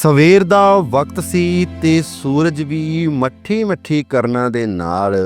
ਸਵੇਰ ਦਾ ਵਕਤ ਸੀ ਤੇ ਸੂਰਜ ਵੀ ਮੱਠੀ ਮੱਠੀ ਕਰਨਾਂ ਦੇ ਨਾਲ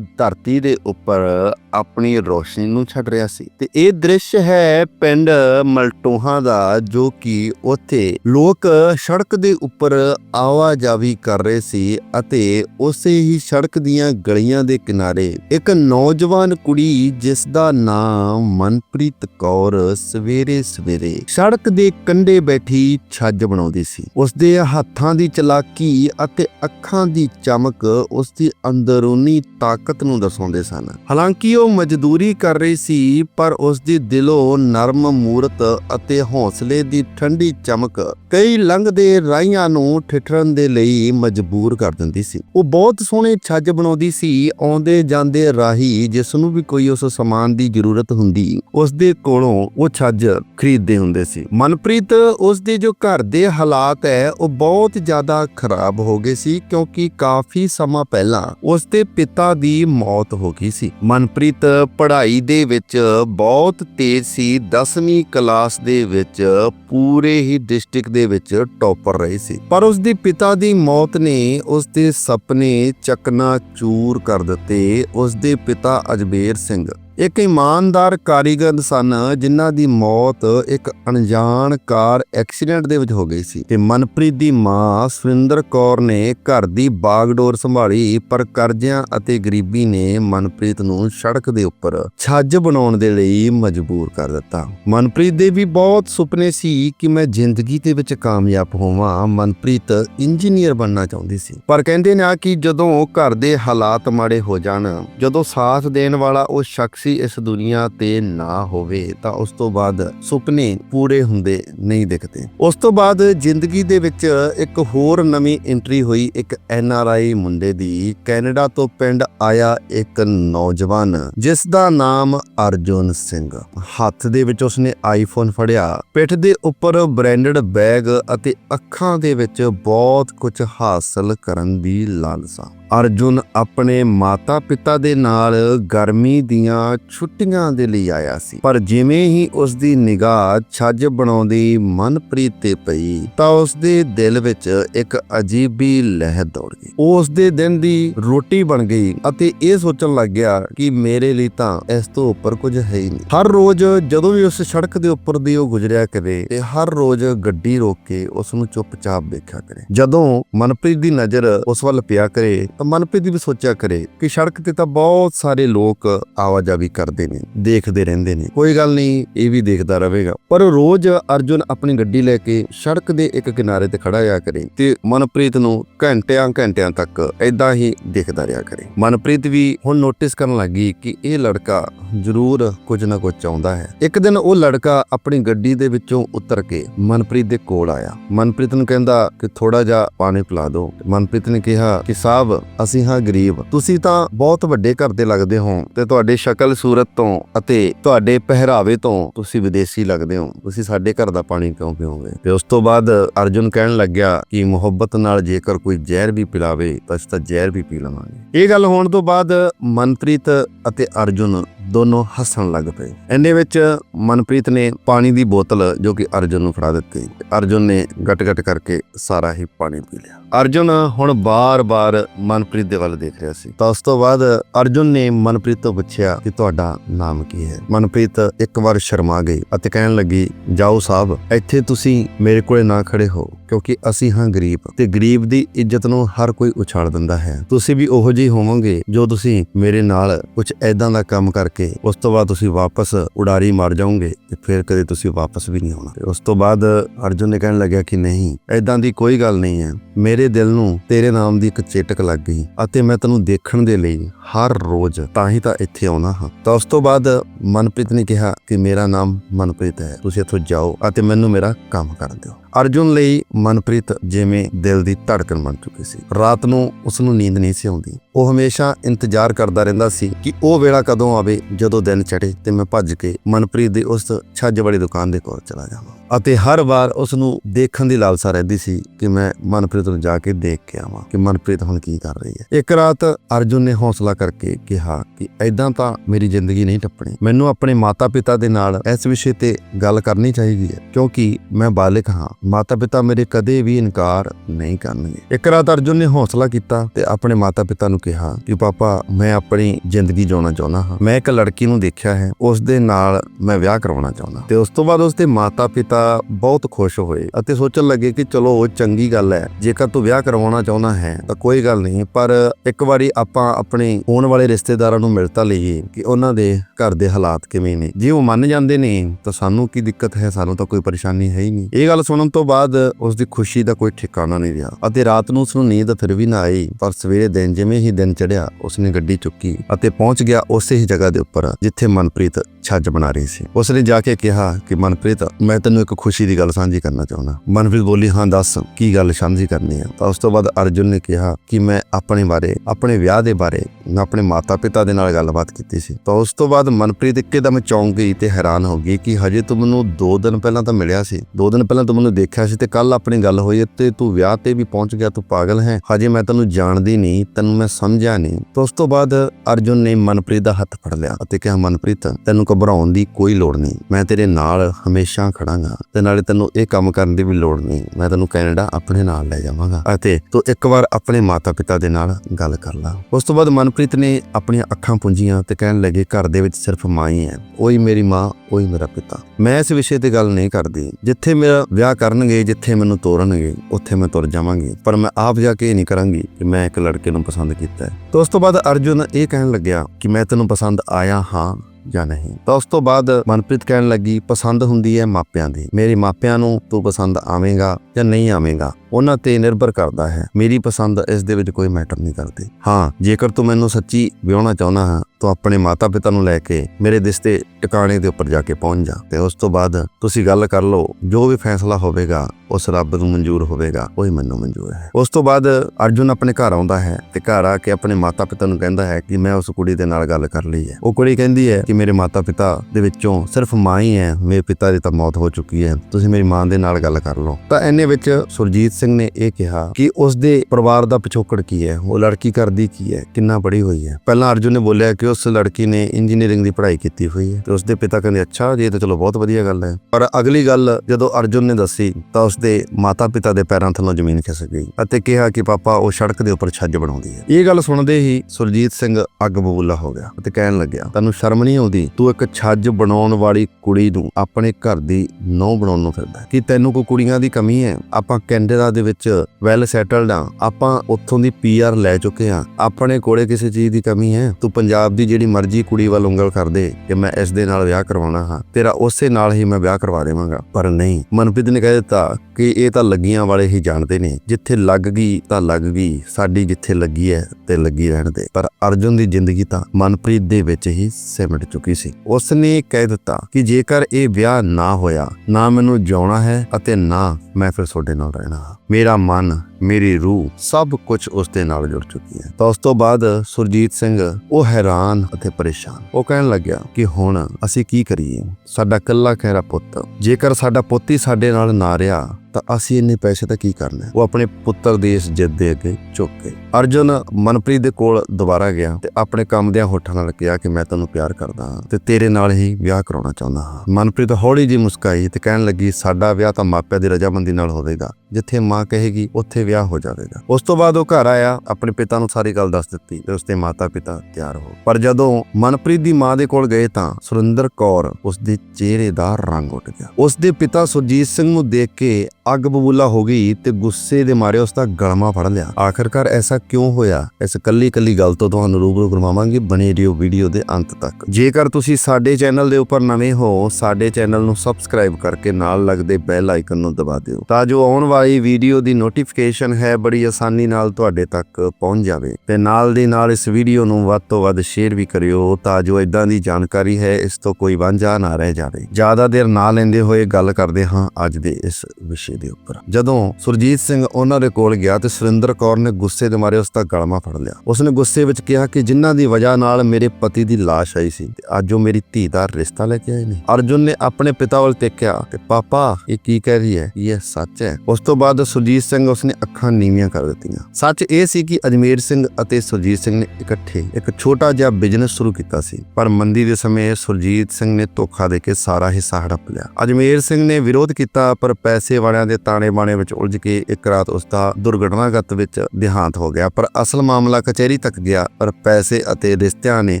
ਧਰਤੀ ਦੇ ਉੱਪਰ ਆਪਣੀ ਰੋਸ਼ਨੀ ਨੂੰ ਛੱਡ ਰਿਹਾ ਸੀ। ਤੇ ਇਹ ਦ੍ਰਿਸ਼ ਹੈ ਪਿੰਡ ਮਲਟੋਹਾਂ ਦਾ, ਜੋ ਕਿ ਉੱਥੇ ਲੋਕ ਸੜਕ ਦੇ ਉੱਪਰ ਆਵਾਜਾਵੀ ਕਰ ਰਹੇ ਸੀ ਅਤੇ ਉਸੇ ਹੀ ਸੜਕ ਦੀਆਂ ਗਲੀਆਂ ਦੇ ਕਿਨਾਰੇ ਇੱਕ ਨੌਜਵਾਨ ਕੁੜੀ ਜਿਸ ਦਾ ਨਾਮ ਮਨਪ੍ਰੀਤ ਕੌਰ ਸਵੇਰੇ ਸਵੇਰੇ ਸੜਕ ਦੇ ਕੰਢੇ ਬੈਠੀ ਛੱਜ ਬਣਾਉਂਦੀ ਸੀ। ਉਸ ਦੇ ਹੱਥਾਂ ਦੀ ਚਲਾਕੀ ਅਤੇ ਅੱਖਾਂ ਦੀ ਚਮਕ ਉਸ ਦੀ ਅੰਦਰੂਨੀ ਤਾਕਤ ਨੂੰ ਦਰਸਾਉਂਦੇ ਸਨ। ਹਾਲਾਂਕਿ ਉਹ ਮਜ਼ਦੂਰੀ ਕਰ ਰਹੀ ਸੀ, ਪਰ ਉਸ ਦੀ ਦਿਲੋਂ ਨਰਮ ਮੂਰਤ ਅਤੇ ਹੌਸਲੇ ਦੀ ਠੰਡੀ ਚਮਕ ਕਈ ਲੰਘਦੇ ਰਾਹੀਆਂ ਨੂੰ ਠਿਠਰਨ ਦੇ ਲਈ ਮਜਬੂਰ ਕਰ ਦਿੰਦੀ ਸੀ। ਉਹ ਬਹੁਤ ਸੋਹਣੇ ਛੱਜ ਬਣਾਉਂਦੀ ਸੀ, ਆਉਂਦੇ ਜਾਂਦੇ ਰਾਹੀ ਜਿਸ ਨੂੰ ਵੀ ਕੋਈ ਉਸ ਸਮਾਨ ਦੀ ਜ਼ਰੂਰਤ ਹੁੰਦੀ ਉਸ ਦੇ ਕੋਲੋਂ ਉਹ ਛੱਜ ਖਰੀਦਦੇ ਹੁੰਦੇ ਸੀ। ਮਨਪ੍ਰੀਤ ਉਸ ਦੇ ਜੋ ਘਰ ਦੇ ਹਾਲਾਤ ਹੈ ਉਹ ਬਹੁਤ ਜ਼ਿਆਦਾ ਖਰਾਬ ਹੋ ਗਏ ਸੀ ਕਿਉਂਕਿ ਕਾਫੀ ਸਮਾਂ ਪਹਿਲਾਂ ਉਸ ਦੇ ਪਿਤਾ ਦੀ ਮੌਤ ਹੋ ਗਈ ਸੀ। ਮਨਪ੍ਰੀਤ ਪੜ੍ਹਾਈ ਦੇ ਵਿੱਚ ਬਹੁਤ ਤੇਜ਼ ਸੀ 10ਵੀਂ ਕਲਾਸ ਦੇ ਵਿੱਚ ਪੂਰੇ ਹੀ ਡਿਸਟ੍ਰਿਕਟ ਦੇ ਵਿੱਚ ਟੌਪਰ ਰਹੀ ਸੀ। ਪਰ ਉਸ ਦੇ ਪਿਤਾ ਦੀ ਮੌਤ ਨੇ ਉਸ ਦੇ ਸੁਪਨੇ ਚਕਨਾ ਚੂਰ ਕਰ ਦਿੱਤੇ। ਉਸ ਦੇ ਪਿਤਾ ਅਜਮੇਰ ਸਿੰਘ ਇੱਕ ਇਮਾਨਦਾਰ ਕਾਰੀਗਰ ਸਨ ਜਿਨ੍ਹਾਂ ਦੀ ਮੌਤ ਇੱਕ ਅਣਜਾਣ ਕਾਰ ਐਕਸੀਡੈਂਟ ਦੇ ਵਿੱਚ ਹੋ ਗਈ ਸੀ ਤੇ ਮਨਪ੍ਰੀਤ ਦੀ ਮਾਂ ਸੁਰਿੰਦਰ ਕੌਰ ਨੇ ਘਰ ਦੀ ਬਾਗਡੋਰ ਸੰਭਾਲੀ, ਪਰ ਕਰਜ਼ਿਆਂ ਅਤੇ ਗਰੀਬੀ ਨੇ ਮਨਪ੍ਰੀਤ ਨੂੰ ਸੜਕ ਦੇ ਉੱਪਰ ਛੱਜ ਬਣਾਉਣ ਦੇ ਲਈ ਮਜਬੂਰ ਕਰ ਦਿੱਤਾ। ਮਨਪ੍ਰੀਤ ਦੇ ਵੀ ਬਹੁਤ ਸੁਪਨੇ ਸੀ ਕਿ ਮੈਂ ਜ਼ਿੰਦਗੀ ਦੇ ਵਿੱਚ ਕਾਮਯਾਬ ਹੋਵਾਂ, ਮਨਪ੍ਰੀਤ ਇੰਜੀਨੀਅਰ ਬਣਨਾ ਚਾਹੁੰਦੀ ਸੀ। ਪਰ ਕਹਿੰਦੇ ਨੇ ਕਿ ਜਦੋਂ ਘਰ ਦੇ ਹਾਲਾਤ ਮਾੜੇ ਹੋ ਜਾਣ, ਜਦੋਂ ਸਾਥ ਦੇਣ ਵਾਲਾ ਉਹ ਸ਼ਖਸ ਹੀ ਇਸ ਦੁਨੀਆ ਤੇ ਨਾ ਹੋਵੇ ਤਾਂ ਉਸ ਤੋਂ ਬਾਅਦ ਸੁਪਨੇ ਪੂਰੇ ਹੁੰਦੇ ਨਹੀਂ ਦਿਖਦੇ। ਉਸ ਤੋਂ ਬਾਅਦ ਜ਼ਿੰਦਗੀ ਦੇ ਵਿੱਚ ਇੱਕ ਹੋਰ ਨਵੀਂ ਐਂਟਰੀ ਹੋਈ ਇੱਕ ਐਨ ਆਰ ਆਈ ਮੁੰਡੇ ਦੀ। ਕੈਨੇਡਾ ਤੋਂ ਪਿੰਡ ਆਇਆ ਇੱਕ ਨੌਜਵਾਨ, ਜਿਸ ਦਾ ਨਾਮ ਅਰਜੁਨ ਸਿੰਘ। ਹੱਥ ਦੇ ਵਿੱਚ ਉਸਨੇ ਆਈਫੋਨ ਫੜਿਆ। ਪਿੱਠ ਦੇ ਉੱਪਰ ਬ੍ਰਾਂਡਡ ਬੈਗ ਅਤੇ ਅੱਖਾਂ ਦੇ ਵਿੱਚ ਬਹੁਤ ਕੁਝ ਹਾਸਲ ਕਰਨ ਦੀ ਲਾਲਸਾ। ਅਰਜੁਨ ਆਪਣੇ ਮਾਤਾ-ਪਿਤਾ ਦੇ ਨਾਲ ਗਰਮੀ ਦੀਆਂ ਛੁੱਟੀਆਂ ਦੇ ਲਈ ਆਇਆ ਸੀ। ਪਰ ਜਿਵੇਂ ਹੀ ਉਸ ਦੀ ਨਿਗਾਹ ਛੱਜ ਬਣਾਉਂਦੀ ਮਨਪ੍ਰੀਤ ਤੇ ਪਈ, ਤਾਂ ਉਸ ਦੇ ਦਿਲ ਵਿੱਚ ਇੱਕ ਅਜੀਬੀ ਲਹਿਰ ਦੌੜ ਗਈ। ਉਸ ਦੇ ਦਿਨ ਦੀ ਰੋਟੀ ਬਣ ਗਈ ਅਤੇ ਇਹ ਸੋਚਣ ਲੱਗ ਗਿਆ ਕਿ ਮੇਰੇ ਲਈ ਤਾਂ ਇਸ ਤੋਂ ਉੱਪਰ ਕੁਝ ਹੈ ਹੀ ਨਹੀਂ। ਹਰ ਰੋਜ਼ ਜਦੋਂ ਵੀ ਉਸ ਸੜਕ ਦੇ ਉੱਪਰ ਦੀ ਉਹ ਗੁਜ਼ਰਿਆ ਕਰੇ ਤੇ ਹਰ ਰੋਜ਼ ਗੱਡੀ ਰੋਕ ਕੇ ਉਸ ਨੂੰ ਚੁੱਪਚਾਪ ਵੇਖਿਆ ਕਰੇ। ਜਦੋਂ ਮਨਪ੍ਰੀਤ ਦੀ ਨਜ਼ਰ ਉਸ ਵੱਲ ਪਿਆ ਕਰੇ ਤਾਂ ਮਨਪ੍ਰੀਤ ਵੀ ਸੋਚਿਆ ਕਰੇ ਕਿ ਸੜਕ ਤੇ ਤਾਂ ਬਹੁਤ ਸਾਰੇ ਲੋਕ ਆਵਾਜਾਈ ਕਰਦੇ ਨੇ, ਦੇਖਦੇ ਰਹਿੰਦੇ ਨੇ। ਕੋਈ ਗੱਲ ਨਹੀਂ, ਇਹ ਵੀ ਦੇਖਦਾ ਰਹੇਗਾ। ਪਰ ਰੋਜ਼ ਅਰਜੁਨ ਆਪਣੀ ਗੱਡੀ ਲੈ ਕੇ ਸੜਕ ਦੇ ਇੱਕ ਕਿਨਾਰੇ ਤੇ ਖੜਾ ਰਿਹਾ ਕਰੇ ਤੇ ਮਨਪ੍ਰੀਤ ਨੂੰ ਘੰਟਿਆਂ ਘੰਟਿਆਂ ਤੱਕ ਐਦਾਂ ਹੀ ਦੇਖਦਾ ਰਿਹਾ ਕਰੇ। ਮਨਪ੍ਰੀਤ ਵੀ ਹੁਣ ਨੋਟਿਸ ਕਰਨ ਲੱਗੀ ਕਿ ਇਹ ਲੜਕਾ ਜ਼ਰੂਰ ਕੁਝ ਨਾ ਕੁਝ ਚਾਹੁੰਦਾ ਹੈ। ਇੱਕ ਦਿਨ ਉਹ ਲੜਕਾ ਆਪਣੀ ਗੱਡੀ ਦੇ ਵਿੱਚੋਂ ਉਤਰ ਕੇ ਮਨਪ੍ਰੀਤ ਦੇ ਕੋਲ ਆਇਆ। ਮਨਪ੍ਰੀਤ ਨੂੰ ਕਹਿੰਦਾ ਕਿ ਥੋੜਾ ਜਿਹਾ ਪਾਣੀ ਪਿਲਾ ਦਿਓ। ਮਨਪ੍ਰੀਤ ਨੇ ਕਿਹਾ ਕਿ ਸਾਹਿਬ ਅਸੀਂ ਹਾਂ ਗਰੀਬ। ਤੁਸੀਂ ਤਾਂ ਬਹੁਤ ਵੱਡੇ ਘਰ ਦੇ ਲੱਗਦੇ ਹੋ ਤੇ ਤੁਹਾਡੇ ਸ਼ਕਲ, ਸੂਰਤ ਤੋਂ ਅਤੇ ਤੁਹਾਡੇ ਪਹਿਰਾਵੇ ਤੋਂ ਤੁਸੀਂ ਵਿਦੇਸ਼ੀ ਲੱਗਦੇ ਹੋ। ਤੁਸੀਂ ਸਾਡੇ ਘਰ ਦਾ ਪਾਣੀ ਕਿਉਂ ਪੀਓਗੇ? ਤੇ ਉਸ ਤੋਂ ਬਾਅਦ ਅਰਜੁਨ ਕਹਿਣ ਲੱਗਿਆ ਕਿ ਮੁਹੱਬਤ ਨਾਲ ਜੇਕਰ ਕੋਈ ਜ਼ਹਿਰ ਵੀ ਪਿਲਾਵੇ ਤਾਂ ਅਸੀਂ ਤਾਂ ਜ਼ਹਿਰ ਵੀ ਪੀ ਲਵਾਂਗੇ। ਇਹ ਗੱਲ ਹੋਣ ਤੋਂ ਬਾਅਦ ਮਨਪ੍ਰੀਤ ਅਤੇ ਅਰਜੁਨ ਦੋਨੋਂ ਹੱਸਣ ਲੱਗ ਪਏ। ਇੰਨੇ ਵਿੱਚ ਮਨਪ੍ਰੀਤ ਨੇ ਪਾਣੀ ਦੀ ਬੋਤਲ ਜੋ ਕਿ ਅਰਜੁਨ ਨੂੰ ਫੜਾ ਦਿੱਤੀ। ਅਰਜੁਨ ਨੇ ਗਟ-ਗਟ ਕਰਕੇ ਸਾਰਾ ਹੀ ਪਾਣੀ ਪੀ ਲਿਆ। ਅਰਜੁਨ ਹੁਣ ਬਾਰ-ਬਾਰ ਮਨਪ੍ਰੀਤ ਦੇ ਵੱਲ ਦੇਖ ਰਿਹਾ ਸੀ। ਤਾਂ ਉਸ ਤੋਂ ਬਾਅਦ ਅਰਜੁਨ ਨੇ ਮਨਪ੍ਰੀਤ ਤੋਂ ਪੁੱਛਿਆ ਕਿ ਤੁਹਾਡਾ ਨਾਮ ਕੀ ਹੈ? ਮਨਪ੍ਰੀਤ ਇੱਕ ਵਾਰ ਸ਼ਰਮਾ ਗਈ ਅਤੇ ਕਹਿਣ ਲੱਗੀ, ਜਾਓ ਸਾਹਿਬ, ਇੱਥੇ ਤੁਸੀਂ ਮੇਰੇ ਕੋਲੇ ਨਾ ਖੜੇ ਹੋ, ਕਿਉਂਕਿ ਅਸੀਂ ਹਾਂ ਗਰੀਬ ਤੇ ਗਰੀਬ ਦੀ ਇੱਜ਼ਤ ਨੂੰ ਹਰ ਕੋਈ ਉਛਾਲ ਦਿੰਦਾ ਹੈ। ਤੁਸੀਂ ਵੀ ਉਹੋ ਜਿਹੇ ਹੋਵੋਗੇ ਜੋ ਤੁਸੀਂ ਮੇਰੇ ਨਾਲ ਕੁਝ ਐਦਾਂ ਦਾ ਕੰਮ ਕਰਕੇ ਉਸ ਤੋਂ ਬਾਅਦ ਤੁਸੀਂ ਵਾਪਸ ਉਡਾਰੀ ਮਾਰ ਜਾਓਗੇ ਤੇ ਫਿਰ ਕਦੇ ਤੁਸੀਂ ਵਾਪਸ ਵੀ ਨਹੀਂ ਆਉਣਾ। ਉਸ ਤੋਂ ਬਾਅਦ ਅਰਜੁਨ ਨੇ ਕਹਿਣ ਲੱਗਿਆ ਕਿ ਨਹੀਂ ਐਦਾਂ ਦੀ ਕੋਈ ਗੱਲ ਨਹੀਂ ਹੈ। ਮੇਰੇ ਦਿਲ ਨੂੰ ਤੇਰੇ ਨਾਮ ਦੀ ਇੱਕ ਚੇਟਕ ਲੱਗ ਗਈ ਅਤੇ ਮੈਂ ਤੈਨੂੰ ਦੇਖਣ ਦੇ ਲਈ ਹਰ ਰੋਜ਼ ਤਾਂ ਹੀ ਤਾਂ ਇੱਥੇ ਆਉਣਾ ਹਾਂ। ਤਾਂ ਉਸ ਤੋਂ ਬਾਅਦ ਮਨਪ੍ਰੀਤ ਨੇ ਕਿਹਾ ਕਿ ਮੇਰਾ ਨਾਮ ਮਨਪ੍ਰੀਤ ਹੈ, ਤੁਸੀਂ ਇੱਥੋਂ ਜਾਓ ਅਤੇ ਮੈਨੂੰ ਮੇਰਾ ਕੰਮ ਕਰਨ ਦਿਓ। ਅਰਜੁਨ ਲਈ ਮਨਪ੍ਰੀਤ ਜਿਵੇਂ ਦਿਲ ਦੀ ਧੜਕਣ ਬਣ ਚੁੱਕੀ ਸੀ। ਰਾਤ ਨੂੰ ਉਸ ਨੂੰ ਨੀਂਦ ਨਹੀਂ ਸੀ ਆਉਂਦੀ। ਉਹ ਹਮੇਸ਼ਾ ਇੰਤਜ਼ਾਰ ਕਰਦਾ ਰਹਿੰਦਾ ਸੀ ਕਿ ਉਹ ਵੇਲਾ ਕਦੋਂ ਆਵੇ, ਜਦੋਂ ਦਿਨ ਚੜ੍ਹੇ ਤੇ ਮੈਂ ਭੱਜ ਕੇ ਮਨਪ੍ਰੀਤ ਦੀ ਉਸ ਛੱਜ ਵਾਲੀ ਦੁਕਾਨ ਦੇ ਕੋਲ ਚਲਾ ਜਾਵਾਂ। ਅਤੇ ਹਰ ਵਾਰ ਉਸ ਨੂੰ ਦੇਖਣ ਦੀ ਲਾਲਸਾ ਰਹਿੰਦੀ ਸੀ ਕਿ ਮੈਂ ਮਨਪ੍ਰੀਤ ਨੂੰ ਜਾ ਕੇ ਦੇਖ ਕੇ ਆਵਾਂ ਕਿ ਮਨਪ੍ਰੀਤ ਹੁਣ ਕੀ ਕਰ ਰਹੀ ਹੈ। ਇੱਕ ਰਾਤ ਅਰਜੁਨ ਨੇ ਹੌਸਲਾ ਕਰਕੇ ਕਿਹਾ ਕਿ ਐਦਾਂ ਤਾਂ ਮੇਰੀ ਜ਼ਿੰਦਗੀ ਨਹੀਂ ਟੱਪਣੀ। ਮੈਨੂੰ ਆਪਣੇ ਮਾਤਾ-ਪਿਤਾ ਦੇ ਨਾਲ ਇਸ ਵਿਸ਼ੇ ਤੇ ਗੱਲ ਕਰਨੀ ਚਾਹੀਦੀ ਹੈ ਕਿਉਂਕਿ ਮੈਂ ਬਾਲਕ ਹਾਂ। ਮਾਤਾ ਪਿਤਾ ਮੇਰੇ ਕਦੇ ਵੀ ਇਨਕਾਰ ਨਹੀਂ ਕਰਨਗੇ। ਇੱਕ ਰਾਤ ਅਰਜੁਨ ਨੇ ਹੌਸਲਾ ਕੀਤਾ ਤੇ ਆਪਣੇ ਮਾਤਾ ਪਿਤਾ ਨੂੰ ਕਿਹਾ ਕਿ ਪਾਪਾ, ਮੈਂ ਆਪਣੀ ਜ਼ਿੰਦਗੀ ਜਿਉਣਾ ਚਾਹੁੰਦਾ ਹਾਂ। ਮੈਂ ਇੱਕ ਲੜਕੀ ਨੂੰ ਦੇਖਿਆ ਹੈ। ਉਸ ਦੇ ਨਾਲ ਮੈਂ ਵਿਆਹ ਕਰਵਾਉਣਾ ਚਾਹੁੰਦਾ ਤੇ ਉਸ ਤੋਂ ਬਾਅਦ ਉਸ ਦੇ ਮਾਤਾ ਪਿਤਾ ਬਹੁਤ ਖੁਸ਼ ਹੋਏ ਅਤੇ ਸੋਚਣ ਲੱਗੇ ਕਿ ਚਲੋ ਉਹ ਚੰਗੀ ਗੱਲ ਹੈ, ਜੇਕਰ ਤੂੰ ਵਿਆਹ ਕਰਵਾਉਣਾ ਚਾਹੁੰਦਾ ਹੈ ਤਾਂ ਕੋਈ ਗੱਲ ਨਹੀਂ, ਪਰ ਇੱਕ ਵਾਰੀ ਆਪਾਂ ਆਪਣੇ ਹੋਣ ਵਾਲੇ ਰਿਸ਼ਤੇਦਾਰਾਂ ਨੂੰ ਮਿਲ ਤਾਂ ਲਈਏ ਕਿ ਉਹਨਾਂ ਦੇ ਘਰ ਦੇ ਹਾਲਾਤ ਕਿਵੇਂ ਨੇ। ਜੇ ਉਹ ਮੰਨ ਜਾਂਦੇ ਨੇ ਤਾਂ ਸਾਨੂੰ ਕੀ ਦਿੱਕਤ ਹੈ? ਸਾਨੂੰ ਤਾਂ ਕੋਈ ਪਰੇਸ਼ਾਨੀ ਹੈ ਹੀ ਨਹੀਂ। ਇਹ ਗੱਲ ਸੁਣਨ ਤੋਂ ਬਾਅਦ ਉਸ ਦੀ ਖੁਸ਼ੀ ਦਾ ਕੋਈ ਠਿਕਾਣਾ ਨਹੀਂ ਰਿਹਾ ਅਤੇ ਰਾਤ ਨੂੰ ਉਸ ਨੂੰ ਨੀਂਦ ਫਿਰ ਵੀ ਨਾ ਆਈ, ਪਰ ਸਵੇਰੇ ਦਿਨ ਜਿਵੇਂ ਹੀ ਦਿਨ ਚੜਿਆ ਉਸਨੇ ਗੱਡੀ ਚੁੱਕੀ ਅਤੇ ਪਹੁੰਚ ਗਿਆ ਉਸੇ ਹੀ ਜਗ੍ਹਾ ਦੇ ਉੱਪਰ, ਜਿੱਥੇ ਮਨਪ੍ਰੀਤ ਛੱਜ ਬਣਾ ਰਹੀ ਸੀ। ਉਸਨੇ ਜਾ ਕੇ ਕਿਹਾ ਕਿ, ਮਨਪ੍ਰੀਤ, ਮੈਂ ਤੈਨੂੰ ਇੱਕ ਖੁਸ਼ੀ ਦੀ ਗੱਲ ਸਾਂਝੀ ਕਰਨਾ ਚਾਹੁੰਦਾ। ਮਨਪ੍ਰੀਤ ਬੋਲੀ, ਹਾਂ, ਦੱਸ, ਕੀ ਗੱਲ ਸਾਂਝੀ ਕਰਨੀ ਹੈ? ਤਾਂ ਉਸ ਤੋਂ ਬਾਅਦ ਅਰਜੁਨ ਨੇ ਕਿਹਾ ਕਿ, ਮੈਂ ਆਪਣੇ ਬਾਰੇ, ਆਪਣੇ ਵਿਆਹ ਦੇ ਬਾਰੇ, ਮੈਂ ਆਪਣੇ ਮਾਤਾ-ਪਿਤਾ ਦੇ ਨਾਲ ਗੱਲਬਾਤ ਕੀਤੀ ਸੀ। ਤਾਂ ਉਸ ਤੋਂ ਬਾਅਦ ਮਨਪ੍ਰੀਤ ਇੱਕਦਮ ਚੌਂਕ ਗਈ ਤੇ ਹੈਰਾਨ ਹੋ ਗਈ ਕਿ ਹਜੇ ਤੂੰ ਮੈਨੂੰ 2 ਦਿਨ ਪਹਿਲਾਂ ਤਾਂ ਮਿਲਿਆ ਸੀ। 2 ਦਿਨ ਪਹਿਲਾਂ ਤੂੰ ਮੈਨੂੰ ਦੇਖਿਆ ਸੀ ਤੇ ਕੱਲ ਆਪਣੀ ਗੱਲ ਹੋਈ ਤੇ ਤੂੰ ਵਿਆਹ ਤੇ ਵੀ ਪਹੁੰਚ ਗਿਆ, ਤੂੰ ਪਾਗਲ ਹੈ। ਹਜੇ ਮੈਂ ਤੈਨੂੰ ਜਾਣਦੀ ਨਹੀਂ, ਤੈਨੂੰ ਮੈਂ ਸਮਝਿਆ ਨਹੀਂ। ਤਾਂ ਉਸ ਤੋਂ ਬਾਅਦ ਅਰਜੁਨ ਨੇ ਮਨਪ੍ਰੀਤ ਦਾ ਹੱਥ ਫੜ ਲਿਆ ਅਤੇ ਕਿਹਾ, ਮਨਪ੍ਰੀਤ, ਤੈਨੂੰ ਘਬਰਾਉਣ ਦੀ ਕੋਈ ਲੋੜ ਨਹੀਂ। ਮੈਂ ਤੇਰੇ ਨਾਲ ਹਮੇਸ਼ਾ ਖੜਾਂਗਾ ਤੇ ਨਾਲੇ ਤੈਨੂੰ ਇਹ ਕੰਮ ਕਰਨ ਦੀ ਵੀ ਲੋੜ ਨਹੀਂ। ਮੈਂ ਤੈਨੂੰ ਕੈਨੇਡਾ ਆਪਣੇ ਨਾਲ ਲੈ ਜਾਵਾਂਗਾ ਅਤੇ ਤੂੰ ਇੱਕ ਵਾਰ ਆਪਣੇ ਮਾਤਾ-ਪਿਤਾ ਦੇ ਨਾਲ ਗੱਲ ਕਰ ਲਾ। ਉਸ ਤੋਂ ਬਾਅਦ ਮਨਪ੍ਰੀਤ ਨੇ ਆਪਣੀਆਂ ਅੱਖਾਂ ਪੁੰਝੀਆਂ ਤੇ ਕਹਿਣ ਲੱਗੇ, ਘਰ ਦੇ ਵਿੱਚ ਸਿਰਫ ਮਾਂ ਹੀ ਹੈ। ਉਹੀ ਮੇਰੀ ਮਾਂ, ਉਹੀ ਮੇਰਾ ਪਿਤਾ। ਮੈਂ ਇਸ ਵਿਸ਼ੇ ਤੇ ਗੱਲ ਨਹੀਂ ਕਰਦੀ। ਜਿੱਥੇ ਮੇਰਾ ਵਿਆਹ ਕਰਨਗੇ, ਜਿੱਥੇ ਮੈਨੂੰ ਤੋਰਨਗੇ, ਉੱਥੇ ਮੈਂ ਤੁਰ ਜਾਵਾਂਗੀ। ਪਰ ਮੈਂ ਆਪ ਜਾ ਕੇ ਇਹ ਨਹੀਂ ਕਰਾਂਗੀ ਕਿ ਮੈਂ ਇੱਕ ਲੜਕੇ ਨੂੰ ਪਸੰਦ ਕੀਤਾ ਹੈ। ਤਾਂ ਉਸ ਤੋਂ ਬਾਅਦ ਅਰਜੁਨ ਇਹ ਕਹਿਣ ਲੱਗਿਆ ਕਿ ਮੈਂ ਤੈਨੂੰ ਪਸੰਦ ਆਇਆ ਹਾਂ ਜਾਂ ਨਹੀਂ। ਤਾਂ ਉਸ ਤੋਂ ਬਾਅਦ ਮਨਪ੍ਰੀਤ ਕਹਿਣ ਲੱਗੀ, ਪਸੰਦ ਹੁੰਦੀ ਹੈ ਮਾਪਿਆਂ ਦੀ। ਮੇਰੇ ਮਾਪਿਆਂ ਨੂੰ ਤੂੰ ਪਸੰਦ ਆਵੇਂਗਾ ਜਾਂ ਨਹੀਂ ਆਵੇਂਗਾ? ਉਹਨਾਂ ਤੇ ਨਿਰਭਰ ਕਰਦਾ ਹੈ। ਮੇਰੀ ਪਸੰਦ ਇਸ ਦੇ ਵਿੱਚ ਕੋਈ ਮੈਟਰ ਨਹੀਂ ਕਰਦੀ। ਹਾਂ, ਜੇਕਰ ਤੂੰ ਮੈਨੂੰ ਸੱਚੀ ਵਿਆਹਣਾ ਚਾਹੁੰਦਾ ਹਾਂ, ਤਾਂ ਆਪਣੇ ਮਾਤਾ-ਪਿਤਾ ਨੂੰ ਲੈ ਕੇ ਮੇਰੇ ਦਿਸਤੇ ਟਿਕਾਣੇ ਦੇ ਉੱਪਰ ਜਾ ਕੇ ਪਹੁੰਚ ਜਾ ਤੇ ਉਸ ਤੋਂ ਬਾਅਦ ਤੁਸੀਂ ਗੱਲ ਕਰ ਲਓ, ਜੋ ਵੀ ਫੈਸਲਾ ਹੋਵੇਗਾ, ਉਸ ਰੱਬ ਨੂੰ ਮਨਜ਼ੂਰ ਹੋਵੇਗਾ, ਉਹੀ ਮੈਨੂੰ ਮਨਜ਼ੂਰ ਹੈ। ਉਸ ਤੋਂ ਬਾਅਦ ਅਰਜੁਨ ਆਪਣੇ ਘਰ ਆਉਂਦਾ ਹੈ ਤੇ ਘਰ ਆ ਕੇ ਆਪਣੇ ਮਾਤਾ-ਪਿਤਾ ਨੂੰ ਕਹਿੰਦਾ ਹੈ ਕਿ ਮੈਂ ਉਸ ਕੁੜੀ ਦੇ ਨਾਲ ਗੱਲ ਕਰ ਲਈ ਹੈ। ਉਹ ਕੁੜੀ ਕਹਿੰਦੀ ਹੈ ਕਿ ਮੇਰੇ ਮਾਤਾ-ਪਿਤਾ ਦੇ ਵਿੱਚੋਂ ਸਿਰਫ ਮਾਂ ਹੀ ਹੈ, ਮੇਰੇ ਪਿਤਾ ਦੀ ਤਾਂ ਮੌਤ ਹੋ ਚੁੱਕੀ ਹੈ। ਤੁਸੀਂ ਮੇਰੀ ਮਾਂ ਦੇ ਨਾਲ ਗੱਲ ਕਰ ਲਓ। ਤਾਂ ਐਨੇ ਵਿੱਚ ਸੁਰਜੀਤ ਸਿੰਘ ਨੇ ਇਹ ਕਿਹਾ ਕਿ ਉਸ ਦੇ ਪਰਿਵਾਰ ਦਾ ਪਿਛੋਕੜ ਕੀ ਹੈ? ਉਹ ਲੜਕੀ ਕਰਦੀ ਕੀ ਹੈ? ਕਿੰਨਾ ਪੜ੍ਹੀ ਹੋਈ ਹੈ? ਪਹਿਲਾਂ ਅਰਜੁਨ ਨੇ ਬੋਲਿਆ ਕਿ ਉਸ ਲੜਕੀ ਨੇ ਇੰਜੀਨੀਅਰਿੰਗ ਦੀ ਪੜ੍ਹਾਈ ਕੀਤੀ ਹੋਈ ਹੈ ਤੇ ਉਸ ਦੇ ਪਿਤਾ ਕਹਿੰਦੇ, ਅੱਛਾ ਜੀ ਤਾਂ ਚਲੋ ਬਹੁਤ ਵਧੀਆ ਗੱਲ ਹੈ। ਪਰ ਅਗਲੀ ਗੱਲ ਜਦੋਂ ਅਰਜੁਨ ਨੇ ਦੱਸੀ, ਤਾਂ ਉਸ ਦੇ ਮਾਤਾ-ਪਿਤਾ ਦੇ ਪੈਰਾਂ ਥੱਲੋਂ ਜ਼ਮੀਨ ਖਿਸਕ ਗਈ ਅਤੇ ਕਿਹਾ ਕਿ ਪਾਪਾ, ਉਹ ਸੜਕ ਦੇ ਉੱਪਰ ਛੱਜ ਬਣਾਉਂਦੀ ਹੈ। ਇਹ ਗੱਲ ਸੁਣਦੇ ਹੀ ਸੁਰਜੀਤ ਸਿੰਘ ਅੱਗ ਬਬੂਲਾ ਹੋ ਗਿਆ ਅਤੇ ਕਹਿਣ ਲੱਗਿਆ ਤੈਨੂੰ ਸ਼ਰਮ ਨਹੀਂ ਆਉਂਦੀ? ਤੂੰ ਇੱਕ ਛੱਜ ਬਣਾਉਣ ਵਾਲੀ ਕੁੜੀ ਨੂੰ ਆਪਣੇ ਘਰ ਦੀ ਨੌ ਬਣਾਉਣ ਨੂੰ ਫਿਰਦਾ ਕਿ ਤੈਨੂੰ ਕੋਈ ਕੁੜੀਆਂ ਦੀ ਕਮੀ ਹੈ? ਆਪਾਂ ਕੈਨੇਡਾ ਦੇ ਵਿੱਚ ਵੈਲ ਸੈਟਲਡ ਆ। ਆਪਾਂ ਉੱਥੋਂ ਦੀ ਪੀਆਰ ਲੈ ਚੁੱਕੇ ਆ। ਆਪਣੇ ਕੋਲੇ ਕਿਸੇ ਚੀਜ਼ ਦੀ ਕਮੀ ਹੈ? ਤੂੰ ਪੰਜਾਬ ਦੀ ਜਿਹੜੀ ਮਰਜ਼ੀ ਕੁੜੀ ਵੱਲ ਉਂਗਲ ਕਰ ਦੇ ਕਿ ਮੈਂ ਇਸ ਦੇ ਨਾਲ ਵਿਆਹ ਕਰਵਾਉਣਾ ਹਾਂ। ਤੇਰਾ ਉਸੇ ਨਾਲ ਹੀ ਮੈਂ ਵਿਆਹ ਕਰਵਾ ਦੇਵਾਂਗਾ। ਪਰ ਨਹੀਂ। ਮਨਪ੍ਰੀਤ ਨੇ ਕਹਿ ਦਿੱਤਾ ਕਿ ਇਹ ਤਾਂ ਲੱਗੀਆਂ ਵਾਲੇ ਹੀ ਜਾਣਦੇ ਨੇ। ਜਿੱਥੇ ਲੱਗ ਗਈ ਤਾਂ ਲੱਗ ਗਈ। ਸਾਡੀ ਜਿੱਥੇ ਲੱਗੀ ਹੈ ਤੇ ਲੱਗੀ ਰਹਿਣ ਦੇ। ਪਰ ਅਰਜੁਨ ਦੀ ਜ਼ਿੰਦਗੀ ਤਾਂ ਮਨਪ੍ਰੀਤ ਦੇ ਵਿੱਚ ਹੀ ਸਿਮਟ ਚੁੱਕੀ ਸੀ। ਉਸ ਨੇ ਕਹਿ ਦਿੱਤਾ ਕਿ ਜੇਕਰ ਇਹ ਵਿਆਹ ਨਾ ਹੋਇਆ, ਨਾ ਮੈਨੂੰ ਜਿਉਣਾ ਹੈ ਅਤੇ ਨਾ ਮੈਂ ਫਿਰ ਤੁਹਾਡੇ ਨਾਲ ਰਹਿਣਾ। ਮੇਰਾ ਮਨ, ਮੇਰੀ ਰੂਹ ਸਭ ਕੁਝ ਉਸ ਦੇ ਨਾਲ ਜੁੜ ਚੁੱਕੀ ਹੈ। ਤਾਂ ਉਸ ਤੋਂ ਬਾਅਦ ਸੁਰਜੀਤ ਸਿੰਘ ਉਹ ਹੈਰਾਨ ਅਤੇ ਪਰੇਸ਼ਾਨ। ਉਹ ਕਹਿਣ ਲੱਗਿਆ ਕਿ ਹੁਣ ਅਸੀਂ ਕੀ ਕਰੀਏ? ਸਾਡਾ ਕੱਲਾ ਖੈਰਾ ਪੁੱਤ, ਜੇਕਰ ਸਾਡਾ ਪੁੱਤ ਹੀ ਸਾਡੇ ਨਾਲ ਨਾ ਰਿਹਾ ਤਾਂ ਅਸੀਂ ਇੰਨੇ ਪੈਸੇ ਤਾਂ ਕੀ ਕਰਨਾ ਉਹ ਆਪਣੇ ਪੁੱਤਰ ਦੇ ਇਸ ਜਿੱਦ ਦੇ ਅੱਗੇ ਝੁੱਕ ਗਏ। ਅਰਜੁਨ ਮਨਪ੍ਰੀਤ ਦੇ ਕੋਲ ਦੁਬਾਰਾ ਗਿਆ ਤੇ ਆਪਣੇ ਕੰਮ ਦੇ ਹੋਠਾਂ ਨਾਲ ਕਿਹਾ ਕਿ ਮੈਂ ਤੈਨੂੰ ਪਿਆਰ ਕਰਦਾ ਹਾਂ ਤੇ ਤੇਰੇ ਨਾਲ ਹੀ ਵਿਆਹ ਕਰਾਉਣਾ ਚਾਹੁੰਦਾ ਹਾਂ। ਮਨਪ੍ਰੀਤ ਹੌਲੀ ਜਿਹੀ ਮੁਸਕਾਈ ਤੇ ਕਹਿਣ ਲੱਗੀ, ਸਾਡਾ ਵਿਆਹ ਤਾਂ ਮਾਪਿਆਂ ਦੀ ਰਜਾਮੰਦੀ ਨਾਲ ਹੋਵੇਗਾ। ਜਿੱਥੇ ਮਾਂ ਕਹੇਗੀ, ਉੱਥੇ ਵਿਆਹ ਹੋ ਜਾਵੇਗਾ। ਉਸ ਤੋਂ ਬਾਅਦ ਉਹ ਘਰ ਆਇਆ, ਆਪਣੇ ਪਿਤਾ ਨੂੰ ਸਾਰੀ ਗੱਲ ਦੱਸ ਦਿੱਤੀ ਤੇ ਉਸਦੇ ਮਾਤਾ-ਪਿਤਾ ਤਿਆਰ ਹੋ ਪਰ ਜਦੋਂ ਮਨਪ੍ਰੀਤ ਦੀ ਮਾਂ ਦੇ ਕੋਲ ਗਏ ਤਾਂ ਸੁਰਿੰਦਰ ਕੌਰ ਉਸਦੇ ਚਿਹਰੇ ਦਾ ਰੰਗ ਉੱਡ ਗਿਆ। ਉਸਦੇ ਪਿਤਾ ਸੁਰਜੀਤ ਸਿੰਘ ਨੂੰ ਦੇਖ ਕੇ ਅੱਗ ਬਬੂਲਾ ਹੋ ਗਈ ਤੇ ਗੁੱਸੇ ਦੇ ਮਾਰੇ ਉਸ ਦਾ ਗਲਮਾ ਫੜ ਲਿਆ। ਆਖਰਕਾਰ ਐਸਾ ਕਿਉਂ ਹੋਇਆ? ਇਸ ਕੱਲੀ ਕੱਲੀ ਗੱਲ ਤੋਂ ਤੁਹਾਨੂੰ ਰੂਬਰੂ ਕਰਵਾਵਾਂਗੇ ਬਣੇ ਰਹੋ ਵੀਡੀਓ ਦੇ ਅੰਤ ਤੱਕ। ਜੇਕਰ ਤੁਸੀਂ ਸਾਡੇ ਚੈਨਲ ਦੇ ਉੱਪਰ ਨਵੇਂ ਹੋ, ਸਾਡੇ ਚੈਨਲ ਨੂੰ ਸਬਸਕ੍ਰਾਈਬ ਕਰਕੇ ਨਾਲ ਲੱਗਦੇ ਬੈਲ ਆਈਕਨ ਨੂੰ ਦਬਾ ਦਿਓ, ਤਾਂ ਜੋ ਆਉਣ ਵਾਲੀ ਵੀਡੀਓ ਦੀ ਨੋਟੀਫਿਕੇਸ਼ਨ ਹੈ, ਬੜੀ ਆਸਾਨੀ ਨਾਲ ਤੁਹਾਡੇ ਤੱਕ ਪਹੁੰਚ ਜਾਵੇ। ਤੇ ਨਾਲ ਦੀ ਨਾਲ ਇਸ ਵੀਡੀਓ ਨੂੰ ਵੱਧ ਤੋਂ ਵੱਧ ਸ਼ੇਅਰ ਵੀ ਕਰਿਓ, ਤਾਂ ਜੋ ਇਦਾਂ ਦੀ ਜਾਣਕਾਰੀ ਹੈ, ਇਸ ਤੋਂ ਕੋਈ ਵਾਂਝਾ ਨਾ ਰਹਿ ਜਾਵੇ। ਜ਼ਿਆਦਾ ਦੇਰ ਨਾ ਲੈਂਦੇ ਹੋਏ ਗੱਲ ਕਰਦੇ ਹਾਂ ਅੱਜ ਦੇ ਇਸ ਵਿਸ਼ੇ ਦੇ ਉੱਪਰ। ਜਦੋਂ ਸੁਰਜੀਤ ਸਿੰਘ ਉਹਨਾਂ ਦੇ ਕੋਲ ਗਿਆ ਤੇ ਸੁਰਿੰਦਰ ਕੌਰ ਨੇ ਗੁੱਸੇ ਦੇ ਮਾਰੇ ਉਸ ਦਾ ਗਲਮਾ ਫੜ ਲਿਆ। ਉਸਨੇ ਗੁੱਸੇ ਵਿੱਚ ਕਿਹਾ ਕਿ ਜਿਨ੍ਹਾਂ ਦੀ ਵਜ੍ਹਾ ਨਾਲ ਮੇਰੇ ਪਤੀ ਦੀ ਲਾਸ਼ ਆਈ ਸੀ ਤੇ ਅੱਜ ਉਹ ਮੇਰੀ ਧੀ ਦਾ ਰਿਸ਼ਤਾ ਲੈ ਕੇ ਆਏ ਨੇ। ਅਰਜੁਨ ਨੇ ਆਪਣੇ ਪਿਤਾ ਵੱਲ ਦੇਖਿਆ ਤੇ ਪਾਪਾ, ਇਹ ਕੀ ਕਹਿ ਰਹੀ ਹੈ? ਇਹ ਸੱਚ ਹੈ। ਉਸ ਤੋਂ ਬਾਅਦ ਸੁਰਜੀਤ ਸਿੰਘ ਉਸਨੇ ਅੱਖਾਂ ਨੀਵੀਆਂ ਕਰ ਦਿੱਤੀਆਂ। ਸੱਚ ਇਹ ਸੀ ਕਿ ਅਜਮੇਰ ਸਿੰਘ ਅਤੇ ਸੁਰਜੀਤ ਸਿੰਘ ਨੇ ਇਕੱਠੇ ਇੱਕ ਛੋਟਾ ਜਿਹਾ ਬਿਜ਼ਨਸ ਸ਼ੁਰੂ ਕੀਤਾ ਸੀ, ਪਰ ਮੰਦੀ ਦੇ ਸਮੇਂ ਸੁਰਜੀਤ ਸਿੰਘ ਨੇ ਧੋਖਾ ਦੇ ਕੇ ਸਾਰਾ ਹਿੱਸਾ ਹੜਪ ਲਿਆ। ਅਜਮੇਰ ਸਿੰਘ ਨੇ ਵਿਰੋਧ ਕੀਤਾ, ਪਰ ਪੈਸੇ ਵਾਲਿਆਂ ਰਿਸ਼ਤਿਆਂ ਦੇ ਤਾਣੇ ਬਾਣੇ ਵਿੱਚ ਉਲਝ ਕੇ ਇੱਕ ਰਾਤ ਉਸ ਦਾ ਦੁਰਘਟਨਾਗਤ ਵਿੱਚ ਦੇਹਾਂਤ ਹੋ ਗਿਆ। ਪਰ ਅਸਲ ਮਾਮਲਾ ਕਚਹਿਰੀ ਤੱਕ ਗਿਆ, ਪਰ ਪੈਸੇ ਅਤੇ ਰਿਸ਼ਤਿਆਂ ਨੇ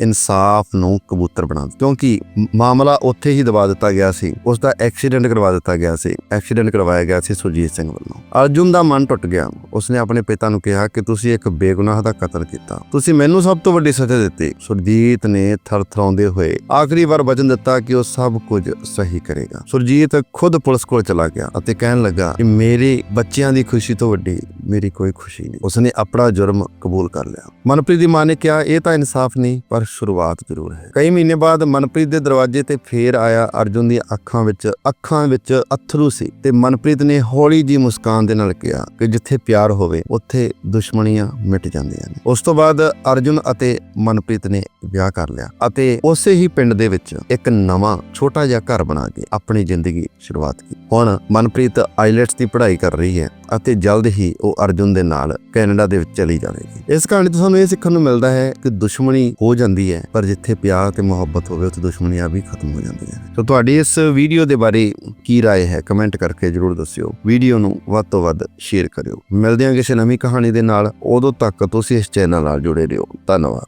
ਇਨਸਾਫ ਨੂੰ ਕਬੂਤਰ ਬਣਾ ਦਿੱਤਾ। ਕਿਉਂਕਿ ਮਾਮਲਾ ਉੱਥੇ ਹੀ ਦਬਾ ਦਿੱਤਾ ਗਿਆ ਸੀ। ਉਸ ਦਾ ਐਕਸੀਡੈਂਟ ਕਰਵਾ ਦਿੱਤਾ ਗਿਆ ਸੀ। ਐਕਸੀਡੈਂਟ ਕਰਵਾਇਆ ਗਿਆ ਸੀ ਸੁਰਜੀਤ ਸਿੰਘ ਵੱਲੋਂ। ਅਰਜੁਨ ਦਾ ਮਨ ਟੁੱਟ ਗਿਆ। ਉਸਨੇ ਆਪਣੇ ਪਿਤਾ ਨੂੰ ਕਿਹਾ ਕਿ ਤੁਸੀਂ ਇੱਕ ਬੇਗੁਨਾਹ ਦਾ ਕਤਲ ਕੀਤਾ। ਤੁਸੀਂ ਮੈਨੂੰ ਸਭ ਤੋਂ ਵੱਡੀ ਸਜ਼ਾ ਦਿੱਤੀ। ਸੁਰਜੀਤ ਨੇ ਥਰਥਰਾਉਂਦੇ ਹੋਏ ਆਖਰੀ ਵਾਰ ਵਚਨ ਦਿੱਤਾ ਕਿ ਉਹ ਸਭ ਕੁਝ ਸਹੀ ਕਰੇਗਾ। ਸੁਰਜੀਤ ਖੁਦ ਪੁਲਿਸ ਕੋਲ ਚਲਾ ਗਿਆ ਅਤੇ ਕਹਿਣ ਲੱਗਾ ਕਿ ਮੇਰੇ ਬੱਚਿਆਂ ਦੀ ਖੁਸ਼ੀ ਤੋਂ ਵੱਡੀ ਮੇਰੀ ਕੋਈ ਖੁਸ਼ੀ ਨਹੀਂ। ਉਸਨੇ ਆਪਣਾ ਜੁਰਮ ਕਬੂਲ ਕਰ ਲਿਆ। ਮਨਪ੍ਰੀਤ ਦੀ ਮਾਂ ਨੇ ਕਿਹਾ, ਇਹ ਤਾਂ ਇਨਸਾਫ ਨਹੀਂ, ਪਰ ਸ਼ੁਰੂਆਤ ਜ਼ਰੂਰ ਹੈ। ਕਈ ਮਹੀਨੇ ਬਾਅਦ ਮਨਪ੍ਰੀਤ ਦੇ ਦਰਵਾਜ਼ੇ ਤੇ ਫੇਰ ਆਇਆ ਅਰਜੁਨ ਦੀਆਂ ਅੱਖਾਂ ਵਿੱਚ ਅੱਖਾਂ ਵਿੱਚ ਅਥਰੂ ਸੀ ਤੇ ਮਨਪ੍ਰੀਤ ਨੇ ਹੌਲੀ ਜੀ ਮੁਸਕਾਨ ਦੇ ਨਾਲ ਕਿਹਾ ਕਿ ਜਿੱਥੇ ਪਿਆਰ ਹੋਵੇ, ਉੱਥੇ ਦੁਸ਼ਮਣੀਆਂ ਮਿਟ ਜਾਂਦੀਆਂ ਨੇ। ਉਸ ਤੋਂ ਬਾਅਦ ਅਰਜੁਨ ਅਤੇ ਮਨਪ੍ਰੀਤ ਨੇ ਵਿਆਹ ਕਰ ਲਿਆ ਅਤੇ ਉਸੇ ਹੀ ਪਿੰਡ ਦੇ ਵਿੱਚ ਇੱਕ ਨਵਾਂ, ਛੋਟਾ ਜਿਹਾ ਘਰ ਬਣਾ ਕੇ ਆਪਣੀ ਜ਼ਿੰਦਗੀ ਸ਼ੁਰੂਆਤ ਕੀਤੀ। ਹੁਣ ਮਨਪ੍ਰੀਤ ਆਈਲੈਟਸ ਦੀ ਪੜ੍ਹਾਈ ਕਰ ਰਹੀ ਹੈ। ਅਤੇ ਜਲਦ ਹੀ ਉਹ ਅਰਜੁਨ ਦੇ ਨਾਲ ਕੈਨੇਡਾ ਦੇ ਵਿੱਚ ਚਲੀ ਜਾਵੇਗੀ ਇਸ ਕਹਾਣੀ ਤੋਂ ਸਾਨੂੰ ਇਹ ਸਿੱਖਣ ਨੂੰ ਮਿਲਦਾ ਹੈ ਕਿ ਦੁਸ਼ਮਣੀ ਹੋ ਜਾਂਦੀ ਹੈ ਪਰ ਜਿੱਥੇ ਪਿਆਰ ਤੇ ਮੁਹੱਬਤ ਹੋਵੇ ਉੱਥੇ ਦੁਸ਼ਮਣੀਆਂ ਵੀ ਖਤਮ ਹੋ ਜਾਂਦੀਆਂ ਨੇ ਸੋ ਤੁਹਾਡੀ ਇਸ ਵੀਡੀਓ ਦੇ ਬਾਰੇ ਕੀ رائے ਹੈ ਕਮੈਂਟ ਕਰਕੇ ਜਰੂਰ ਦੱਸਿਓ ਵੀਡੀਓ ਨੂੰ ਵੱਧ ਤੋਂ ਵੱਧ ਸ਼ੇਅਰ ਕਰਿਓ ਮਿਲਦੇ ਹਾਂ ਕਿਸੇ ਨਵੀਂ ਕਹਾਣੀ ਦੇ ਨਾਲ ਉਦੋਂ ਤੱਕ ਤੁਸੀਂ ਇਸ ਚੈਨਲ ਨਾਲ ਜੁੜੇ ਰਹੋ ਧੰਨਵਾਦ